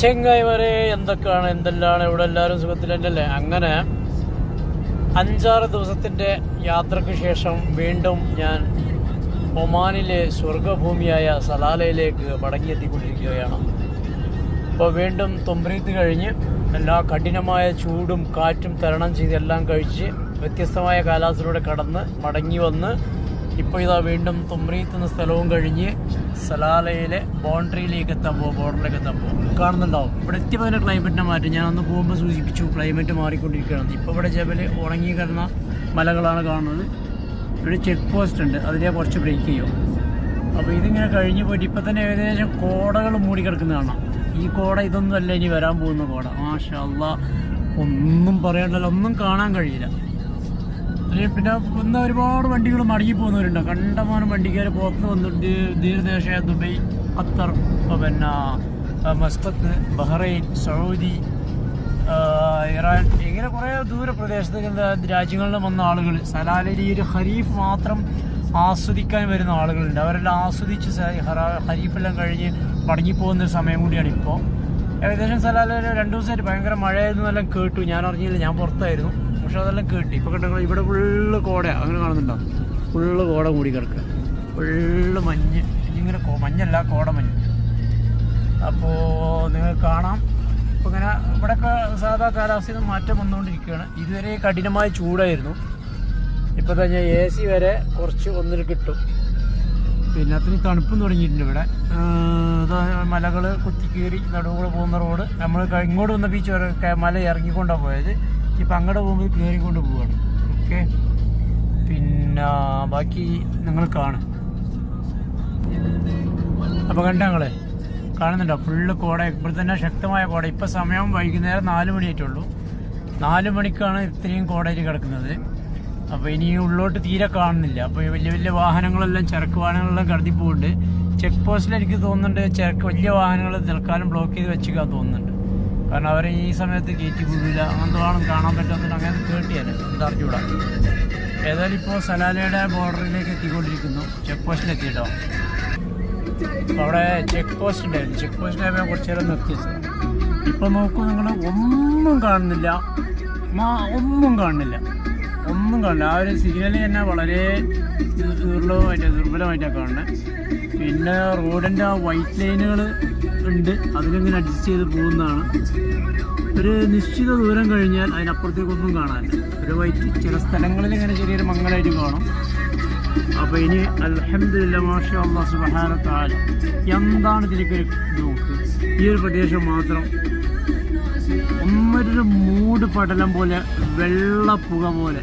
ചെങ്ങായിമാരെ എന്തൊക്കെയാണ് എന്തെല്ലാണ് ഇവിടെ എല്ലാവരും സുഖത്തിലല്ലേ? അങ്ങനെ അഞ്ചാറ് ദിവസത്തിന്റെ യാത്രയ്ക്ക് ശേഷം വീണ്ടും ഞാൻ ഒമാനിലെ സ്വർഗഭൂമിയായ സലാലയിലേക്ക് മടങ്ങിയെത്തിക്കൊണ്ടിരിക്കുകയാണ്. അപ്പോൾ വീണ്ടും തൊമ്പ്രീത്ത് കഴിഞ്ഞ് എല്ലാ കഠിനമായ ചൂടും കാറ്റും തരണം ചെയ്ത് എല്ലാം കഴിച്ച് വ്യത്യസ്തമായ കാലാവസ്ഥയിലൂടെ കടന്ന് മടങ്ങി വന്ന് ഇപ്പോൾ ഇതാ വീണ്ടും തുമ്രീത്ത് എന്ന സ്ഥലവും കഴിഞ്ഞ് സലാലയിലെ ബോണ്ടറിയിലേക്ക് എത്താൻ പോകും ബോർഡറിലേക്ക് എത്താൻ പോകും കാണുന്നുണ്ടാവും. ഇവിടെ എത്തിയപ്പോൾ ക്ലൈമറ്റിനെ മാറ്റി. ഞാൻ അന്ന് പോകുമ്പോൾ സൂചിപ്പിച്ചു ക്ലൈമറ്റ് മാറിക്കൊണ്ടിരിക്കുകയാണ്. ഇപ്പോൾ ഇവിടെ ജബൽ ഉണങ്ങി കിടന്ന മലകളാണ് കാണുന്നത്. ഇവിടെ ചെക്ക് പോസ്റ്റ് ഉണ്ട്. അതിലെ കുറച്ച് ബ്രേക്ക് ചെയ്യും. അപ്പോൾ ഇതിങ്ങനെ കഴിഞ്ഞ് പോയിട്ട് ഇപ്പം തന്നെ ഏകദേശം കോടകൾ മൂടിക്കിടക്കുന്ന കാണാം. ഈ കോട ഇതൊന്നും അല്ല ഇനി വരാൻ പോകുന്ന കോട. മാഷാ അല്ലാ ഒന്നും പറയണ്ടല്ലോ ഒന്നും കാണാൻ കഴിയില്ല. അതിൽ പിന്നെ ഇന്ന് ഒരുപാട് വണ്ടികൾ മടങ്ങി പോകുന്നവരുണ്ട്. കണ്ടമാനം വണ്ടിക്കാർ പുറത്ത് വന്നിട്ട് ദീർഘദേശ ദുബൈ ഖത്തർ പിന്നെ മസ്കത്ത് ബഹ്റൈൻ സൗദി ഇറാൻ ഇങ്ങനെ കുറേ ദൂര പ്രദേശത്ത് രാജ്യങ്ങളിൽ വന്ന ആളുകൾ സലാലരി ഒരു ഹരീഫ് മാത്രം ആസ്വദിക്കാൻ വരുന്ന ആളുകളുണ്ട്. അവരെല്ലാം ആസ്വദിച്ച് ഹരീഫെല്ലാം കഴിഞ്ഞ് മടങ്ങിപ്പോകുന്ന ഒരു സമയം കൂടിയാണ് ഇപ്പോൾ ഏകദേശം സലാലയിൽ രണ്ട് ദിവസമായിട്ട് ഭയങ്കര മഴയായിരുന്നു എല്ലാം കേട്ടു. ഞാൻ അറിഞ്ഞില്ല ഞാൻ പുറത്തായിരുന്നു. പക്ഷെ അതെല്ലാം കേട്ടി. ഇപ്പോൾ കണ്ടോ ഇവിടെ ഫുള്ള് കോടയാണ് അങ്ങനെ കാണുന്നുണ്ടോ? ഫുള്ള് കോട മൂടി കിടക്കുക ഫുള്ള് മഞ്ഞ്. ഇങ്ങനെ മഞ്ഞല്ല കോട മഞ്ഞ്. അപ്പോ നിങ്ങൾ കാണാം. ഇപ്പോൾ ഇങ്ങനെ ഇവിടെയൊക്കെ സാധാ കാലാവസ്ഥയിൽ നിന്ന് മാറ്റം വന്നുകൊണ്ടിരിക്കുകയാണ്. ഇതുവരെ കഠിനമായ ചൂടായിരുന്നു. ഇപ്പോൾ തന്നെ എ സി വരെ കുറച്ച് ഒന്നിൽ കിട്ടും. പിന്നെ അത്രയും തണുപ്പും തുടങ്ങിയിട്ടുണ്ട് ഇവിടെ. മലകൾ കുത്തിക്കേറി നടുവുകൾ പോകുന്ന റോഡ്. നമ്മൾ ഇങ്ങോട്ട് വന്ന ബീച്ച് വരെ മല ഇറങ്ങിക്കൊണ്ടാണ് പോയത്. ഇപ്പം അങ്ങോട്ട് പോകുമ്പോൾ കയറിക്കൊണ്ട് പോവാണ്. ഓക്കെ? പിന്നെ ബാക്കി നിങ്ങൾ കാണും. അപ്പോൾ കണ്ട ഞങ്ങളെ കാണുന്നുണ്ടോ? ഫുള്ള് കോട ഇപ്പോൾ തന്നെ ശക്തമായ കോട. ഇപ്പം സമയം വൈകുന്നേരം നാല് മണിയായിട്ടുള്ളൂ. നാല് മണിക്കാണ് ഇത്രയും കോടയിൽ കിടക്കുന്നത്. അപ്പോൾ ഇനി ഉള്ളോട്ട് തീരെ കാണുന്നില്ല. അപ്പോൾ വലിയ വലിയ വാഹനങ്ങളെല്ലാം ചരക്ക് വാഹനങ്ങളെല്ലാം കടത്തി പോകുന്നുണ്ട് ചെക്ക് പോസ്റ്റിൽ എനിക്ക് തോന്നുന്നുണ്ട് ചരക്ക് വലിയ വാഹനങ്ങൾ തൽക്കാലം ബ്ലോക്ക് ചെയ്ത് വെച്ചിക്കാൻ തോന്നുന്നുണ്ട്. കാരണം അവരെ ഈ സമയത്ത് കയറ്റി കൂടില്ല അങ്ങനത്തെ വേണം കാണാൻ പറ്റാത്തത് അങ്ങനെ കേട്ടിയാലേ എന്തറിഞ്ഞൂടാ ഏതായാലും ഇപ്പോൾ സലാലയുടെ ബോർഡറിലേക്ക് എത്തിക്കൊണ്ടിരിക്കുന്നു. ചെക്ക് പോസ്റ്റിൽ എത്തിയിട്ടോ അവിടെ ചെക്ക് പോസ്റ്റ് ഉണ്ടായിരുന്നു. ചെക്ക് പോസ്റ്റിലായപ്പോൾ കുറച്ച് നേരം നിർത്തിയത് ഇപ്പം നോക്കൂ നിങ്ങൾ ഒന്നും കാണുന്നില്ല. ഒന്നും കാണുന്നില്ല. ഒന്നും കാണില്ല ആ ഒരു സിഗ്നൽ തന്നെ വളരെ ദുർലഭമായിട്ടാണ് ദുർലഭമായിട്ട് ദുർബലമായിട്ടാണ് കാണുന്നത് പിന്നെ റോഡിന്റെ ആ വൈറ്റ് ലൈനുകൾ ഉണ്ട്. അതിലിങ്ങനെ അഡ്ജസ്റ്റ് ചെയ്ത് പോകുന്നതാണ്. ഒരു നിശ്ചിത ദൂരം കഴിഞ്ഞാൽ അതിനപ്പുറത്തേക്കൊന്നും കാണാനില്ല. ഒരു വൈറ്റ് ചില സ്ഥലങ്ങളിൽ ഇങ്ങനെ ചെറിയൊരു മംഗളായിട്ട് കാണും. അപ്പോൾ ഇനി അൽഹംദുലില്ലാ മാഷ അള്ളാഹ് സുബാനത്താൽ എന്താണ് ഇതിലേക്കൊരു നോക്ക്. ഈ ഒരു പ്രദേശം മാത്രം ഒന്നൊരു മൂട് പടലം പോലെ വെള്ളപ്പുക പുക പോലെ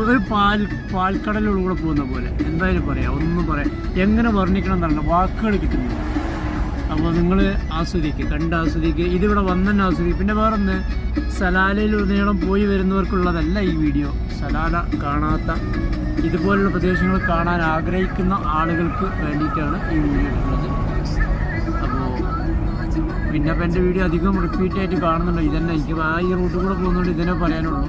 ഒരു പാൽ പാൽക്കടലിലൂടെ പോകുന്ന പോലെ. എന്തായാലും പറയാം ഒന്നും പറയാം. എങ്ങനെ വർണിക്കണം എന്നറിയില്ല വാക്കുകൾ കിട്ടുന്നില്ല. അപ്പോൾ നിങ്ങൾ ആസ്വദിക്കുക കണ്ട് ആസ്വദിക്കുക ഇതിവിടെ വന്നെന്നെ ആസ്വദിക്കുക പിന്നെ വേറൊന്ന് സലാലയിൽ ഉടനീളം പോയി വരുന്നവർക്കുള്ളതല്ല ഈ വീഡിയോ. സലാല കാണാത്ത ഇതുപോലുള്ള പ്രദേശങ്ങൾ കാണാൻ ആഗ്രഹിക്കുന്ന ആളുകൾക്ക് വേണ്ടിയിട്ടാണ് ഈ വീഡിയോ ഉള്ളത് അപ്പോൾ പിന്നെ ഇപ്പം എന്റെ വീഡിയോ അധികം റിപ്പീറ്റ് ആയിട്ട് കാണുന്നുണ്ട്. ഇതന്നെ എനിക്ക് ആ ഈ റൂട്ടിൽ കൂടെ പോകുന്നതുകൊണ്ട് ഇതന്നെ പറയാനുള്ളൂ.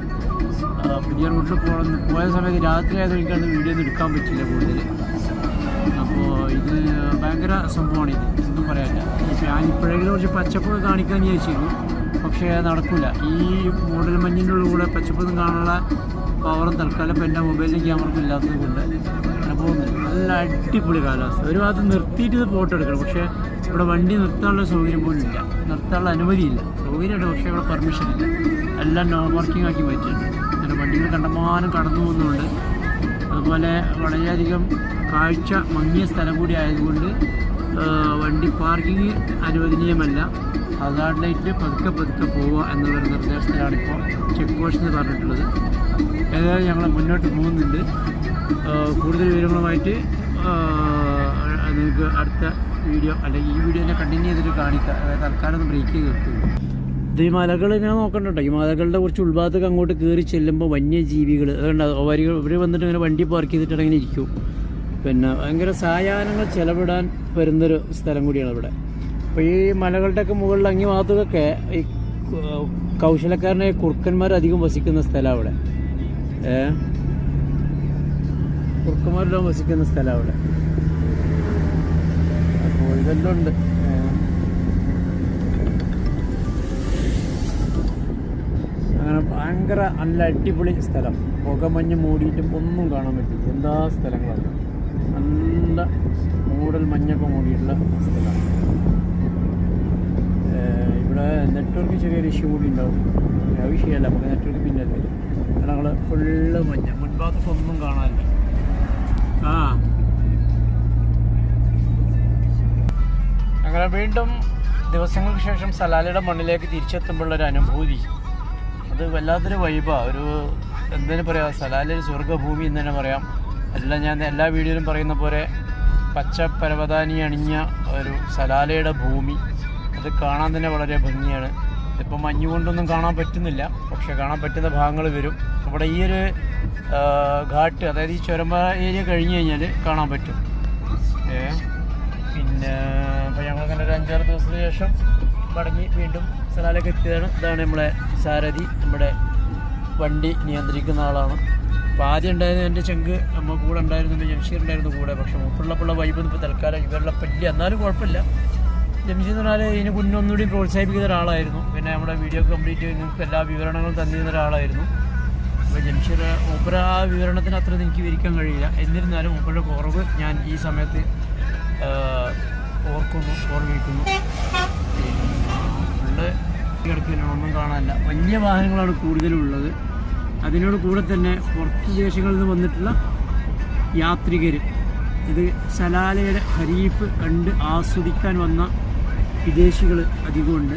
പുതിയ റൂട്ടിൽ പോകണം പോയ സമയത്ത് രാത്രി ആയതുകൊണ്ട് വീഡിയോ ഒന്നും എടുക്കാൻ പറ്റില്ല കൂടുതൽ അപ്പോൾ ഇത് ഭയങ്കര സംഭവമാണ് ഇത്. ഒന്നും പറയാനില്ല. ഞാൻ ഇപ്പോഴെങ്കിലും കുറച്ച് പച്ചപ്പ് കാണിക്കാൻ വിചാരിച്ചിരുന്നു. പക്ഷേ നടക്കില്ല ഈ മൂടൽ മഞ്ഞിന്റെ ഉള്ളിൽ കൂടെ പച്ചപ്പൊന്നും കാണാനുള്ള പവറും തൽക്കാലം ഇപ്പോൾ എന്റെ മൊബൈലിലും ക്യാമറക്കും ഇല്ലാത്തത് കൊണ്ട് അങ്ങനെ നല്ല അടിപൊളി കാലാവസ്ഥ. ഒരു ഭാഗത്ത് നിർത്തിയിട്ട് ഇത് ഫോട്ടോ എടുക്കണം. പക്ഷേ ഇവിടെ വണ്ടി നിർത്താനുള്ള സൗകര്യം പോലും ഇല്ല. നിർത്താനുള്ള അനുമതിയില്ല. സൗകര്യമുണ്ട് പക്ഷേ ഇവിടെ പെർമിഷൻ ഇല്ല. എല്ലാം നോ വർക്കിംഗ് ആക്കി പറ്റിയിട്ടുണ്ട് അങ്ങനെ വണ്ടികൾ കണ്ടമാനം കടന്നു പോകുന്നുണ്ട് അതുപോലെ വളരെയധികം കാഴ്ച മങ്ങിയ സ്ഥലം കൂടി ആയതുകൊണ്ട് വണ്ടി പാർക്കിംഗ് അനുവദനീയമല്ല. ഹസാർഡ് ലൈറ്റ് പതുക്കെ പതുക്കെ പോവുക എന്നുള്ളൊരു നിർദ്ദേശത്തിലാണ് ഇപ്പോൾ ചെക്ക് പോസ്റ്റ് എന്ന് പറഞ്ഞിട്ടുള്ളത്. ഏതായാലും ഞങ്ങൾ മുന്നോട്ട് പോകുന്നുണ്ട്. കൂടുതൽ വിവരങ്ങളുമായിട്ട് നിങ്ങൾക്ക് അടുത്ത വീഡിയോ അല്ലെങ്കിൽ ഈ വീഡിയോ തന്നെ കണ്ടിന്യൂ ചെയ്തിട്ട് കാണിക്കുക തൽക്കാലം ഒന്ന് ബ്രേക്ക് ചെയ്ത് വെക്കുക ഇത് ഈ മലകൾ ഇങ്ങനെ നോക്കണ്ടോ ഈ മലകളുടെ കുറച്ച് ഉൾഭാഗത്തൊക്കെ അങ്ങോട്ട് കയറി ചെല്ലുമ്പോൾ വന്യജീവികൾ അതുകൊണ്ട് വരികൾ ഇവർ വന്നിട്ട് ഇങ്ങനെ വണ്ടി പാർക്ക് ചെയ്തിട്ട് ഇങ്ങനെ ഇരിക്കും. പിന്നെ ഭയങ്കര സായാഹ്നങ്ങൾ ചെലവിടാൻ വരുന്നൊരു സ്ഥലം കൂടിയാണ് ഇവിടെ അപ്പോൾ ഈ മലകളുടെയൊക്കെ മുകളിൽ അങ്ങി ഭാഗത്തൊക്കെ ഈ കൗശലക്കാരനെ കുറുക്കന്മാർ അധികം വസിക്കുന്ന സ്ഥലമാണ് അവിടെ. ഏ? കുറുക്കന്മാരെല്ലാം വസിക്കുന്ന സ്ഥലമാണ് അവിടെ. അപ്പോൾ ഇതെല്ലാം ഉണ്ട്. അങ്ങനെ ഭയങ്കര നല്ല അടിപൊളി സ്ഥലം. പുകമഞ്ഞ് മൂടിയിട്ടും ഒന്നും കാണാൻ പറ്റില്ല. എന്താ സ്ഥലങ്ങളാണ് നല്ല മൂടൽ മഞ്ഞൊക്കെ മൂടിയിട്ടുള്ള സ്ഥലമാണ് ഇവിടെ നെറ്റ്വർക്ക് ചെറിയൊരു ഇഷ്യൂ കൂടി ഉണ്ടാവും. ആ വിഷയമല്ല നമുക്ക് നെറ്റ്വർക്ക് പിന്നെ വരും ഞങ്ങൾ ഫുള്ള് മഞ്ഞ. മുൻഭാഗത്ത് ഒന്നും കാണാനില്ല. ആ. അങ്ങനെ വീണ്ടും ദിവസങ്ങൾക്ക് ശേഷം സലാലയുടെ മണ്ണിലേക്ക് തിരിച്ചെത്തുമ്പോഴുള്ളൊരു അനുഭൂതി. അത് വല്ലാത്തൊരു വൈബാണ് ഒരു എന്തേലും പറയാം സലാലിൽ സ്വർഗഭൂമി എന്ന് തന്നെ പറയാം. എല്ലാം ഞാൻ എല്ലാ വീഡിയോയിലും പറയുന്ന പോലെ പച്ച പരവതാനി അണിഞ്ഞ ഒരു സലാലയുടെ ഭൂമി. അത് കാണാൻ തന്നെ വളരെ ഭംഗിയാണ്. ഇപ്പം മഞ്ഞ് കൊണ്ടൊന്നും കാണാൻ പറ്റുന്നില്ല. പക്ഷേ കാണാൻ പറ്റുന്ന ഭാഗങ്ങൾ വരും. അവിടെ ഈ ഒരു ഘാട്ട് അതായത് ഈ ചുരമ ഏരിയ കഴിഞ്ഞ് കഴിഞ്ഞാൽ കാണാൻ പറ്റും. പിന്നെ അപ്പോൾ ഞങ്ങൾ അങ്ങനെ ഒരു അഞ്ചാറ് ദിവസത്തിന് ശേഷം മടങ്ങി വീണ്ടും സലാലൊക്കെ എത്തിയതാണ്. ഇതാണ് നമ്മളെ സാരഥി. നമ്മുടെ വണ്ടി നിയന്ത്രിക്കുന്ന ആളാണ്. അപ്പോൾ ആദ്യം ഉണ്ടായിരുന്ന എന്റെ ചെങ്ക് നമ്മൾ കൂടെ ഉണ്ടായിരുന്നു ജംഷീർ ഉണ്ടായിരുന്നു കൂടെ. പക്ഷെ മൂപ്പുള്ളപ്പുള്ള വൈബ് ഇപ്പോൾ തൽക്കാലം ഇവരുടെ പല്ലി എന്നാലും കുഴപ്പമില്ല. ജംഷീർ എന്ന് പറഞ്ഞാൽ ഇതിന് മുന്നേ ഒന്നുകൂടി പ്രോത്സാഹിപ്പിക്കുന്ന ഒരാളായിരുന്നു. പിന്നെ നമ്മുടെ വീഡിയോ കംപ്ലീറ്റ് നിങ്ങൾക്ക് എല്ലാ വിവരണങ്ങളും തന്നിരുന്ന ഒരാളായിരുന്നു. അപ്പോൾ ജംഷീർ മൂപ്പര ആ വിവരണത്തിന് അത്ര എനിക്ക് വിവരിക്കാൻ കഴിയില്ല. എന്നിരുന്നാലും മൂപ്പരുടെ കുറവ് ഞാൻ ഈ സമയത്ത് ഓർക്കുന്നു ഓർമ്മിക്കുന്നു. കിടക്കില്ല ഒന്നും കാണാനില്ല. വലിയ വാഹനങ്ങളാണ് കൂടുതലും ഉള്ളത് അതിനോട് കൂടെ തന്നെ പുറത്ത് ദേശങ്ങളിൽ നിന്ന് വന്നിട്ടുള്ള യാത്രികർ ഇത് സലാലയുടെ ഖരീഫ് കണ്ട് ആസ്വദിക്കാൻ വന്ന വിദേശികൾ അധികമുണ്ട്.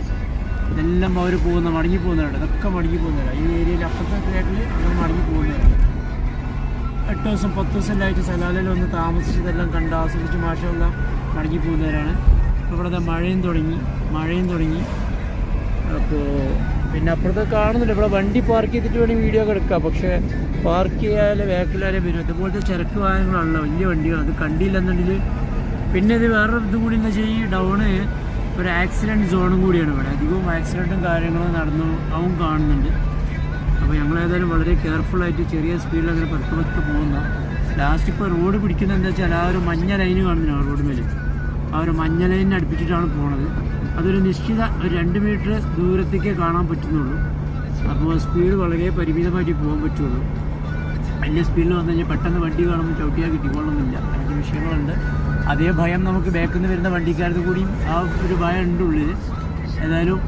ഇതെല്ലാം അവർ പോകുന്ന മടങ്ങി പോകുന്നവരാണ്. ഇതൊക്കെ മടങ്ങി പോകുന്നവരാണ്. ഈ ഏരിയയിൽ അപ്പുറത്തെ അവർ മടങ്ങി പോകുന്നവരാണ്. എട്ട് ദിവസം പത്ത് ദിവസം ആയിട്ട് സലാലയിൽ വന്ന് താമസിച്ചതെല്ലാം കണ്ട് ആസ്വദിച്ച് മാഷമെല്ലാം മടങ്ങി പോകുന്നവരാണ്. ഇവിടുത്തെ ഇവിടെ മഴയും തുടങ്ങി. മഴയും തുടങ്ങി. അപ്പോൾ പിന്നെ അപ്പുറത്ത് കാണുന്നില്ല. ഇവിടെ വണ്ടി പാർക്ക് ചെയ്തിട്ട് വേണമെങ്കിൽ വീഡിയോ ഒക്കെ എടുക്കാം പക്ഷേ പാർക്ക് ചെയ്യാതെ ബാക്കിലാരെ വരും. ഇതുപോലത്തെ ചരക്ക് വാഹനങ്ങളാണല്ലോ വലിയ വണ്ടികൾ. അത് കണ്ടില്ലെന്നുണ്ടെങ്കിൽ പിന്നെ ഇത് വേറൊരു ഇത് കൂടി എന്താ വെച്ചാൽ ഈ ഡൗണ് ഒരു ആക്സിഡന്റ് സോണും കൂടിയാണ് ഇവിടെ. അധികവും ആക്സിഡന്റും കാര്യങ്ങളും നടന്നു അവും കാണുന്നുണ്ട്. അപ്പോൾ ഞങ്ങൾ ഏതായാലും വളരെ കെയർഫുള്ളായിട്ട് ചെറിയ സ്പീഡിൽ അങ്ങനെ പതുക്കെ പതുക്കെ പോകുന്ന. ലാസ്റ്റ് ഇപ്പോൾ റോഡ് പിടിക്കുന്നത് എന്താ വെച്ചാൽ ആ ഒരു മഞ്ഞ ലൈന് കാണുന്നില്ല റോഡ് മേലെ? ആ ഒരു മഞ്ഞ ലൈനിനെ അടുപ്പിച്ചിട്ടാണ് പോണത്. അതൊരു നിശ്ചിത ഒരു രണ്ട് മീറ്റർ ദൂരത്തേക്ക് കാണാൻ പറ്റുന്നുള്ളൂ. അപ്പോൾ സ്പീഡ് വളരെ പരിമിതമായിട്ട് പോകാൻ പറ്റുള്ളൂ. വലിയ സ്പീഡിൽ വന്നു കഴിഞ്ഞാൽ പെട്ടെന്ന് വണ്ടി കാണുമ്പോൾ ചവിട്ടിയാൽ കിട്ടിക്കൊള്ളണമെന്നില്ല അതിന്റെ വിഷയങ്ങളുണ്ട്. അതേ ഭയം നമുക്ക് ബാക്കിൽ നിന്ന് വരുന്ന വണ്ടിക്കാരത് കൂടിയും ആ ഒരു ഭയം ഉണ്ട് ഉള്ളിൽ ഏതായാലും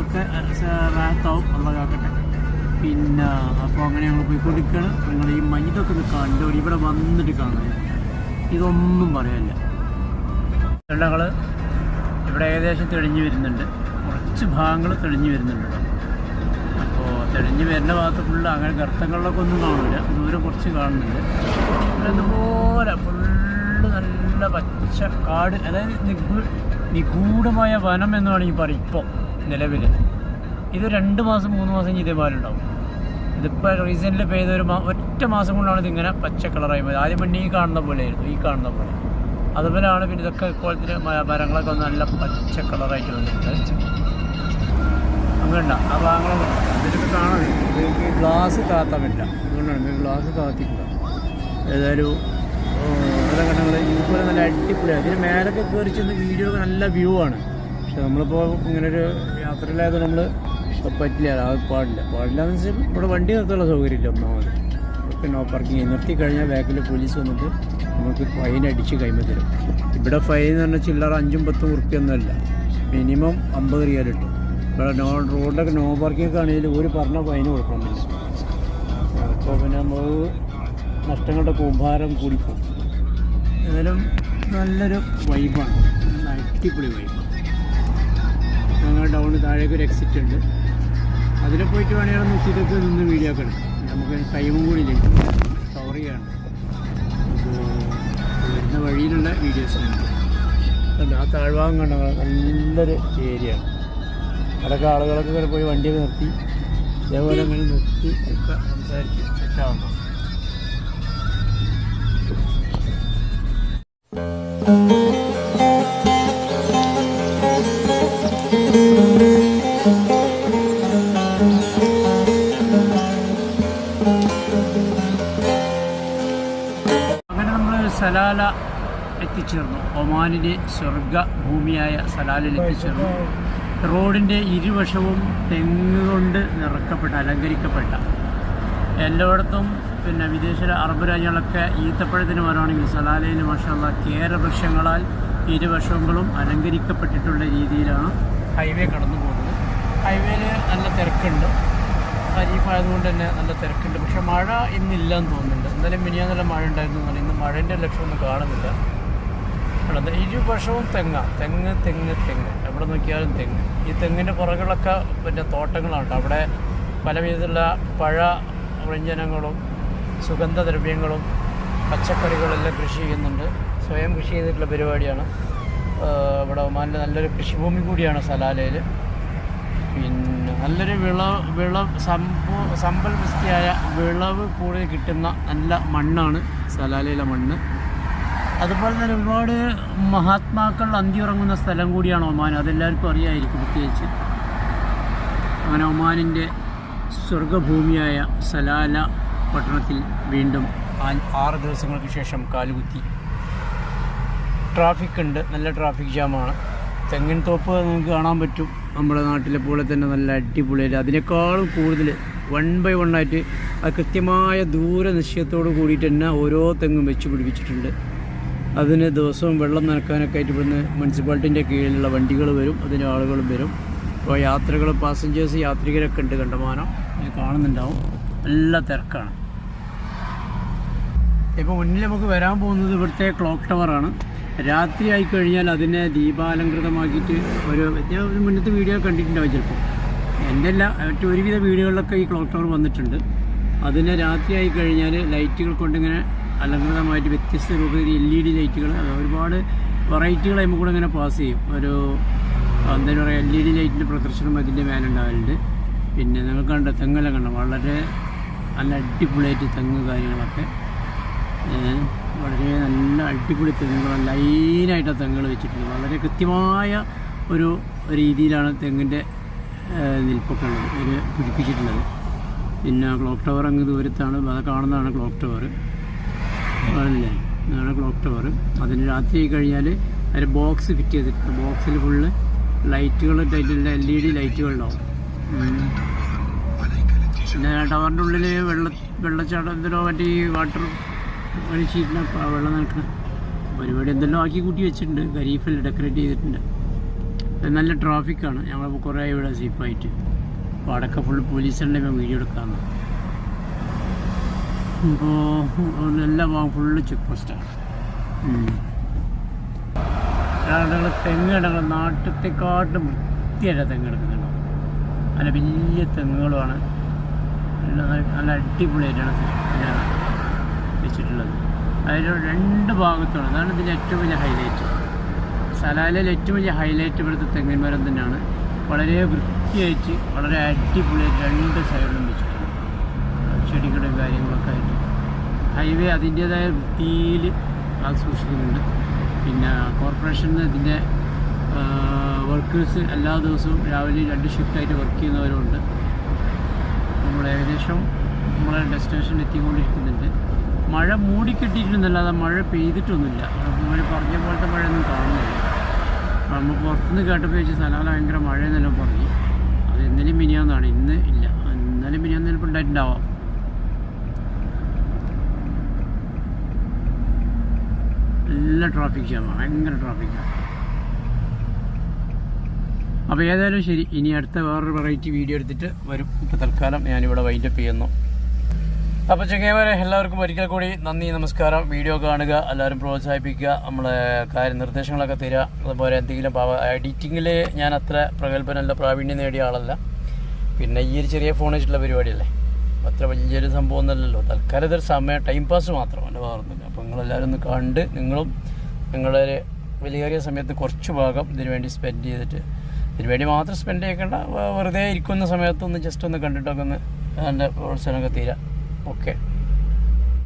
ഒക്കെ റാത്താവും ഉള്ള കാക്കട്ടെ. പിന്നെ അപ്പോൾ അങ്ങനെ ഞങ്ങൾ പോയിക്കൊണ്ടിരിക്കുകയാണ്. ഞങ്ങൾ ഈ മഞ്ഞിതൊക്കെ ഒന്ന് കണ്ടു? ഇവിടെ വന്നിട്ട് കാണാൻ ഇതൊന്നും പറയാനില്ല. ഞങ്ങൾ ഇവിടെ ഏകദേശം തെളിഞ്ഞു വരുന്നുണ്ട്. കുറച്ച് ഭാഗങ്ങൾ തെളിഞ്ഞു വരുന്നുണ്ട് അപ്പോൾ തെളിഞ്ഞു വരുന്ന ഭാഗത്ത് ഫുള്ള് അങ്ങനെ ഗർത്തങ്ങളിലൊക്കെ ഒന്നും കാണില്ല ദൂരെ കുറച്ച് കാണുന്നുണ്ട്. ഇതുപോലെ ഫുള്ള് നല്ല പച്ച കാട് അതായത് നിഗൂ നിഗൂഢമായ വനം എന്ന് വേണമെങ്കിൽ പറയും ഇപ്പോൾ നിലവിൽ ഇത് രണ്ട് മാസം മൂന്ന് മാസം ഇതേപോലെ ഉണ്ടാവും. ഇതിപ്പോൾ റീസെന്റിൽ പെയ്ത ഒരു ഒറ്റ മാസം കൊണ്ടാണ് ഇതിങ്ങനെ പച്ച കളറായി പോയത്. ആദ്യം പിന്നെ ഈ കാണുന്ന പോലെയായിരുന്നു ഈ കാണുന്ന പോലെ. അതുപോലെയാണ് പിന്നെ ഇതൊക്കെ ഇപ്പോഴത്തെ മരങ്ങളൊക്കെ നല്ല പച്ച കളറായിട്ട് വന്നിട്ടുണ്ട്. അങ്ങനെ ആ ഭാഗങ്ങളൊക്കെ ഇതിലൊക്കെ കാണാൻ ഇതിലേക്ക് ഗ്ലാസ് കാത്താൻ പറ്റില്ല. അതുകൊണ്ടാണ് ഗ്ലാസ് കാത്തിക്കുക. ഏതായാലും അതൊക്കെ ഞങ്ങൾ ഇതുപോലെ നല്ല അടിപൊളിയാണ് ഇതിന് മേലൊക്കെ കയറി ചെന്ന് വീഡിയോ നല്ല വ്യൂ ആണ്. പക്ഷെ നമ്മളിപ്പോൾ ഇങ്ങനെ ഒരു യാത്രയിലായത് നമ്മൾ പറ്റില്ല. അത് പാടില്ല. പാടില്ല എന്ന് വെച്ചാൽ ഇവിടെ വണ്ടി നിർത്താനുള്ള സൗകര്യമില്ല. ഒന്നാമത്. ഒക്കെ നോ പാർക്കിങ് നിർത്തി കഴിഞ്ഞാൽ ബാക്കിൽ പോലീസ് വന്നിട്ട് നമുക്ക് ഫൈൻ അടിച്ച് കൈമ തരും. ഇവിടെ ഫൈൻ എന്ന് പറഞ്ഞാൽ ചില്ലറ അഞ്ചും പത്തും ഉറുപ്പ്യൊന്നുമല്ല. മിനിമം അമ്പത് റിയാൽ കിട്ടും ഇവിടെ നോ റോഡിലൊക്കെ നോ പാർക്കിംഗ് ആണെങ്കിൽ ഒരു പറഞ്ഞ ഫൈൻ കൊടുക്കണമെന്നില്ല അപ്പോൾ പിന്നെ നമ്മൾ നഷ്ടങ്ങളുടെ കൂമ്പാരം കൂടിപ്പോകും. ഏതായാലും നല്ലൊരു വൈബാണ് അടിപൊളി വൈബാണ് ഞങ്ങൾ ഡൗൺ താഴേക്ക് ഒരു എക്സിറ്റ് ഉണ്ട്. അതിൽ പോയിട്ട് വേണമെങ്കിൽ നോക്കിയിട്ടൊക്കെ നിന്ന് വീഡിയോ ഒക്കെ നമുക്ക് ടൈമും കൂടി ലഭിക്കും കവർ വഴിയിലുള്ള വീഡിയോസ് ഉണ്ട് ആ താഴ്ഭാഗം കണ്ട നല്ലൊരു ഏരിയ ആണ് അതൊക്കെ ആളുകളൊക്കെ ഇങ്ങനെ പോയി വണ്ടിയൊക്കെ നിർത്തി ഇതേപോലെ അങ്ങനെ നിർത്തി ഒക്കെ സംസാരിച്ച് സെറ്റാവുന്നു അങ്ങനെ നമ്മൾ സലാല എത്തിച്ചേർന്നു. ഒമാനിലെ സ്വർഗ ഭൂമിയായ സലാലിൽ എത്തിച്ചേർന്നു. റോഡിന്റെ ഇരുവശവും തെങ്ങുകൊണ്ട് നിറക്കപ്പെട്ട അലങ്കരിക്കപ്പെട്ട. എല്ലായിടത്തും പിന്നെ വിദേശ അറബ് രാജ്യങ്ങളൊക്കെ ഈത്തപ്പഴത്തിന് വരാണെങ്കിൽ സലാലയിൽ മഷാല കേരവൃക്ഷങ്ങളാൽ ഇരുവശങ്ങളും അലങ്കരിക്കപ്പെട്ടിട്ടുള്ള രീതിയിലാണ് ഹൈവേ കടന്നു പോകുന്നത് ഹൈവേയിൽ നല്ല തിരക്കുണ്ട്. ഖരീഫായതുകൊണ്ട് തന്നെ നല്ല തിരക്കുണ്ട്. പക്ഷേ മഴ ഇന്നില്ല എന്ന് തോന്നുന്നുണ്ട്. എന്തായാലും മിനിയാന്നല്ല മഴ ഉണ്ടായിരുന്നു എന്നാലും ഇന്ന് മഴേന്റെ ലക്ഷണമൊന്നും കാണുന്നില്ല. ഉള്ളത് ഇരുവശവും തെങ്ങ. തെങ്ങ് തെങ്ങ് തെങ്ങ്. എവിടെ നോക്കിയാലും തെങ്ങ്. ഈ തെങ്ങിന്റെ പുറകിലൊക്കെ പിന്നെ തോട്ടങ്ങളുണ്ട് അവിടെ പല വിധത്തിലുള്ള പഴ വ്യഞ്ജനങ്ങളും സുഗന്ധദ്രവ്യങ്ങളും പച്ചക്കറികളെല്ലാം കൃഷി ചെയ്യുന്നുണ്ട്. സ്വയം കൃഷി ചെയ്തിട്ടുള്ള പരിപാടിയാണ്. ഇവിടെ ഒമാനിൽ നല്ലൊരു കൃഷിഭൂമി കൂടിയാണ് സലാലയിൽ. പിന്നെ നല്ലൊരു വിള വിള സമ്പൽ വൃഷ്ടിയായ വിളവ് കൂടുതൽ കിട്ടുന്ന നല്ല മണ്ണാണ് സലാലയിലെ മണ്ണ്. അതുപോലെ തന്നെ ഒരുപാട് മഹാത്മാക്കൾ അന്തിയുറങ്ങുന്ന സ്ഥലം കൂടിയാണ് ഒമാൻ. അതെല്ലാവർക്കും അറിയായിരിക്കും പ്രത്യേകിച്ച്. അങ്ങനെ ഒമാനിന്റെ സ്വർഗഭൂമിയായ സലാല പട്ടണത്തിൽ വീണ്ടും ആ- ആറ് ദിവസങ്ങൾക്ക് ശേഷം കാലുകുത്തി. ട്രാഫിക് ഉണ്ട്. നല്ല ട്രാഫിക് ജാമാണ്. തെങ്ങിൻ തോപ്പ് നമുക്ക് കാണാൻ പറ്റും. നമ്മുടെ നാട്ടിലെ പോലെ തന്നെ നല്ല അടിപൊളിയായിട്ട്. അതിനേക്കാളും കൂടുതൽ വൺ ബൈ വൺ ആയിട്ട് അത് കൃത്യമായ ദൂര നിശ്ചയത്തോട് കൂടിയിട്ട് തന്നെ ഓരോ തെങ്ങും വെച്ച് പിടിപ്പിച്ചിട്ടുണ്ട്. അതിന് ദിവസവും വെള്ളം നനക്കാനൊക്കെ ആയിട്ട് ഇവിടുന്ന് മുനിസിപ്പാലിറ്റിന്റെ കീഴിലുള്ള വണ്ടികൾ വരും അതിന്റെ ആളുകളും വരും. അപ്പോൾ യാത്രകൾ പാസഞ്ചേഴ്സ് യാത്രികരൊക്കെ ഉണ്ട് കണ്ടമാനം കാണുന്നുണ്ടാവും. നല്ല തിരക്കാണ്. ഇപ്പോൾ മുന്നിൽ നമുക്ക് വരാൻ പോകുന്നത് ഇവിടുത്തെ ക്ലോക്ക് ടവറാണ്. രാത്രി ആയി കഴിഞ്ഞാൽ അതിനെ ദീപാലങ്കൃതമാക്കിയിട്ട് ഒരു മുന്നത്തെ വീഡിയോ കണ്ടിട്ടുണ്ടാവും ചിലപ്പോൾ. എന്റെ അല്ല മറ്റൊരുവിധ വീഡിയോകളിലൊക്കെ ഈ ക്ലോക്ക് ടവർ വന്നിട്ടുണ്ട്. അതിനെ രാത്രി ആയി കഴിഞ്ഞാൽ ലൈറ്റുകൾ കൊണ്ടിങ്ങനെ അലങ്കൃതമായിട്ട് വ്യത്യസ്ത രൂപത്തിൽ എൽ ഇ ഡി ലൈറ്റുകൾ ഒരുപാട് വെറൈറ്റികൾ അതിൽ കൂടെ ഇങ്ങനെ പാസ് ചെയ്യും. ഒരു എന്താ പറയുക എൽ ഇ ഡി ലൈറ്റിന്റെ പ്രദർശനം അതിന്റെ മേലെ ഉണ്ടാവലുണ്ട്. പിന്നെ നിങ്ങൾ കണ്ട തെങ്ങെല്ലാം കണ്ട? വളരെ നല്ല അടിപൊളിയായിട്ട് തെങ്ങ് കാര്യങ്ങളൊക്കെ. വളരെ നല്ല അടിപൊളി തെങ്ങുകൾ ലൈനായിട്ട് തെങ്ങുകൾ വെച്ചിട്ടുണ്ട്. വളരെ കൃത്യമായ ഒരു രീതിയിലാണ് തെങ്ങിന്റെ നിൽപ്പൊക്കെ ഉള്ളത്. ഒരു പിടിപ്പിച്ചിട്ടുള്ളത്. പിന്നെ ക്ലോക്ക് ടവർ അങ്ങ് ദൂരത്താണ്. അത് കാണുന്നതാണ് ക്ലോക്ക് ടവർ. കാണില്ലേ ഇതാണ് ക്ലോക്ക് ടവർ അതിന് രാത്രി കഴിഞ്ഞാൽ അതിന് ബോക്സ് ഫിറ്റ് ചെയ്തിട്ടുണ്ട്. ബോക്സിൽ ഫുള്ള് ലൈറ്റുകൾ ടൈറ്റിന്റെ എൽ ഇ ഡി ലൈറ്റുകളുണ്ടാവും. പിന്നെ ടവറിന്റെ ഉള്ളിൽ വെള്ള വെള്ളച്ചാട്ടം എന്തിനോ മറ്റേ ഈ വാട്ടർ ഒരു വെള്ളം നിൽക്കണം പരിപാടി എന്തെല്ലാം ആക്കി കൂട്ടി വെച്ചിട്ടുണ്ട്. ഖരീഫിൽ ഡെക്കറേറ്റ് ചെയ്തിട്ടുണ്ട്. നല്ല ട്രാഫിക്കാണ് ഞങ്ങൾ കുറേ ഇവിടെ സേഫായിട്ട് അപ്പോൾ അടക്കം ഫുൾ പോലീസ് ഇപ്പോൾ വീഡിയോ എടുക്കാമെന്ന് എല്ലാ ഫുള്ള് ചെക്ക് പോസ്റ്റാണ് ഒരാളുകൾ തെങ്ങ് കിടക്കുന്ന നാട്ടത്തെക്കാട്ടും വൃത്തിയായിട്ട് തെങ്ങ് കിടക്കുന്നുണ്ടോ നല്ല വലിയ തെങ്ങുകളുമാണ് നല്ല നല്ല അടിപൊളിയായിട്ടാണ് വെച്ചിട്ടുള്ളത് അതിൽ രണ്ട് ഭാഗത്താണ് അതാണ് ഇതിന്റെ ഏറ്റവും വലിയ ഹൈലൈറ്റ് സലാലയിൽ ഏറ്റവും വലിയ ഹൈലൈറ്റ് ഇവിടുത്തെ തെങ്ങിന്മരം തന്നെയാണ് വളരെ വൃത്തിയായിട്ട് വളരെ അടിപൊളിയായിട്ട് രണ്ട് സൈഡിലും വെച്ചിട്ടുണ്ട് ചെടികളും കാര്യങ്ങളൊക്കെ ആയിട്ട്. ഹൈവേ അതിന്റേതായ വൃത്തിയിൽ അത് സൂക്ഷിക്കുന്നുണ്ട്. പിന്നെ കോർപ്പറേഷനിൽ ഇതിന്റെ വർക്കേഴ്സ് എല്ലാ ദിവസവും രാവിലെ രണ്ട് ഷിഫ്റ്റായിട്ട് വർക്ക് ചെയ്യുന്നവരുണ്ട്. നമ്മൾ ഏകദേശം നമ്മളെ ഡെസ്റ്റിനേഷൻ എത്തിക്കൊണ്ടിരിക്കുന്നുണ്ട്. മഴ മൂടിക്കെട്ടിയിട്ടുണ്ടെന്നല്ലാതെ മഴ പെയ്തിട്ടൊന്നുമില്ല. നമ്മൾ പറഞ്ഞ പോലത്തെ മഴയൊന്നും കാണുന്നില്ല. നമ്മൾ പുറത്തുനിന്ന് കേട്ടപ്പോൾ വെച്ച് സ്ഥലം ഭയങ്കര മഴയെന്നെല്ലാം പറഞ്ഞു. അത് ഇന്നലെയും മിനിയാന്നാണ്. ഇന്ന് ഇല്ല. എന്നാലും മിനിയാന്ന് ചിലപ്പോൾ ഉണ്ടായിട്ടുണ്ടാവാം. നല്ല ട്രാഫിക് ജാമാണ് ഭയങ്കര ട്രാഫിക്കാണ് അപ്പോൾ ഏതായാലും ശരി. ഇനി അടുത്ത വേറൊരു വെറൈറ്റി വീഡിയോ എടുത്തിട്ട് വരും. ഇപ്പോൾ തൽക്കാലം ഞാനിവിടെ വൈൻഡപ്പ് ചെയ്യുന്നു. അപ്പോൾ ചെങ്ങേമാരെ എല്ലാവർക്കും ഒരിക്കൽ കൂടി നന്ദി നമസ്കാരം. വീഡിയോ കാണുക എല്ലാവരും പ്രോത്സാഹിപ്പിക്കുക നമ്മളെ കാര്യ നിർദ്ദേശങ്ങളൊക്കെ തരിക. അതുപോലെ എന്തെങ്കിലും എഡിറ്റിങ്ങിൽ ഞാൻ അത്ര പ്രഗത്ഭനല്ല പ്രാവീണ്യം നേടിയ ആളല്ല. പിന്നെ ഈ ഒരു ചെറിയ ഫോൺ വെച്ചിട്ടുള്ള പരിപാടിയല്ലേ? അത്ര വലിയൊരു സംഭവം ഒന്നുമല്ലല്ലോ. തൽക്കാലം ഇതൊരു സമയം ടൈം പാസ് മാത്രം. എന്റെ വേറൊന്നുമില്ല. നിങ്ങളെല്ലാവരും ഒന്ന് കണ്ട് നിങ്ങളും നിങ്ങളുടെ വലിയേറിയ സമയത്ത് കുറച്ച് ഭാഗം ഇതിനു വേണ്ടി സ്പെൻഡ് ചെയ്തിട്ട് ഇതിനു വേണ്ടി മാത്രം സ്പെൻഡ് ചെയ്യേണ്ട വെറുതെ ഇരിക്കുന്ന സമയത്തൊന്ന് ജസ്റ്റ് ഒന്ന് കണ്ടിട്ടൊക്കെ ഒന്ന് എന്റെ പ്രോത്സാഹനമൊക്കെ തീരാം. ഓക്കെ